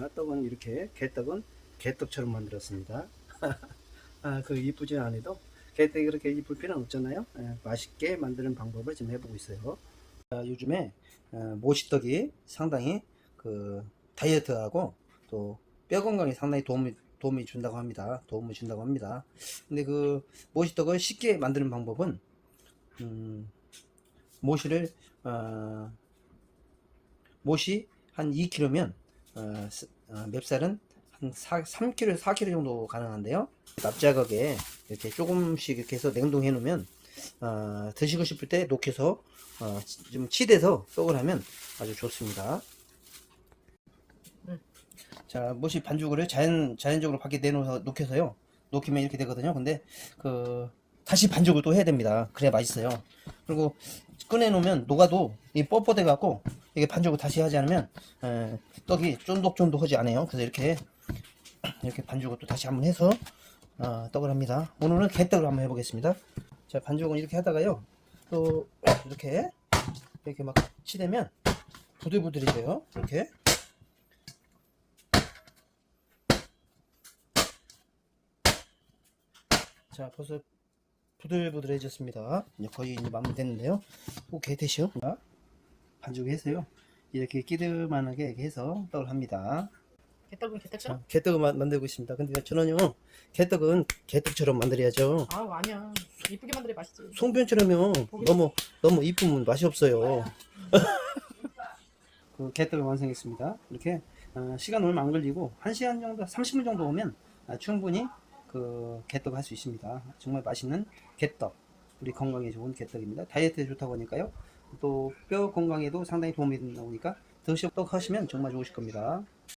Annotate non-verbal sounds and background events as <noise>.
아, 떡은 이렇게 개떡은 개떡처럼 만들었습니다. <laughs> 아, 그 이쁘지 않아도 개떡이 그렇게 이쁠 필요는 없잖아요. 예, 맛있게 만드는 방법을 지금 해보고 있어요. 아, 요즘에 어, 모시떡이 상당히 그 다이어트하고 또 뼈 건강에 상당히 도움이 도움이 준다고 합니다. 도움을 준다고 합니다. 근데 그 모시떡을 쉽게 만드는 방법은 음, 모시를 어, 모시 한 2kg면 어, 스- 어, 맵쌀은 한 4, 3kg, 4kg 정도 가능한데요. 납작하게 이렇게 조금씩 이렇게 해서 냉동해 놓으면 어, 드시고 싶을 때 녹여서 어, 좀 치대서 떡을 하면 아주 좋습니다. 자, 모시 반죽을 자연 자연적으로 밖에 내놓아서 녹여서요. 녹이면 이렇게 되거든요. 근데 그 다시 반죽을 또 해야 됩니다. 그래야 맛있어요. 그리고 꺼내 놓으면 녹아도 이 뻣뻣해 갖고 이게 반죽을 다시 하지 않으면 에, 떡이 쫀득쫀득하지 않아요. 그래서 이렇게 이렇게 반죽을 또 다시 한번 해서 어, 떡을 합니다. 오늘은 개떡을 한번 해보겠습니다. 자, 반죽은 이렇게 하다가요. 또 이렇게 이렇게 막 치대면 부들부들해져요. 이렇게. 자, 벌써 부들부들해졌습니다. 거의 이제 마무리됐는데요. 오케이, 되시오. 자, 반죽해서요. 이렇게 끼들만하게 해서 떡을 합니다. 개떡은 개떡처럼? 자, 개떡을 마- 만들고 있습니다. 근데 저는요, 개떡은 개떡처럼 만들어야죠. 아우 아니야 이쁘게 만들어 맛있지 송편처럼요. 너무 너무 이쁘면 맛이 없어요. <laughs> 그 개떡을 완성했습니다. 이렇게 어, 시간 얼마 안 걸리고 1시간 정도, 30분 정도 오면 아, 충분히 그 개떡 할 수 있습니다. 정말 맛있는 개떡. 우리 건강에 좋은 개떡입니다. 다이어트에 좋다고 하니까요. 또 뼈 건강에도 상당히 도움이 된다고 하니까 드시떡 하시면 정말 좋으실 겁니다.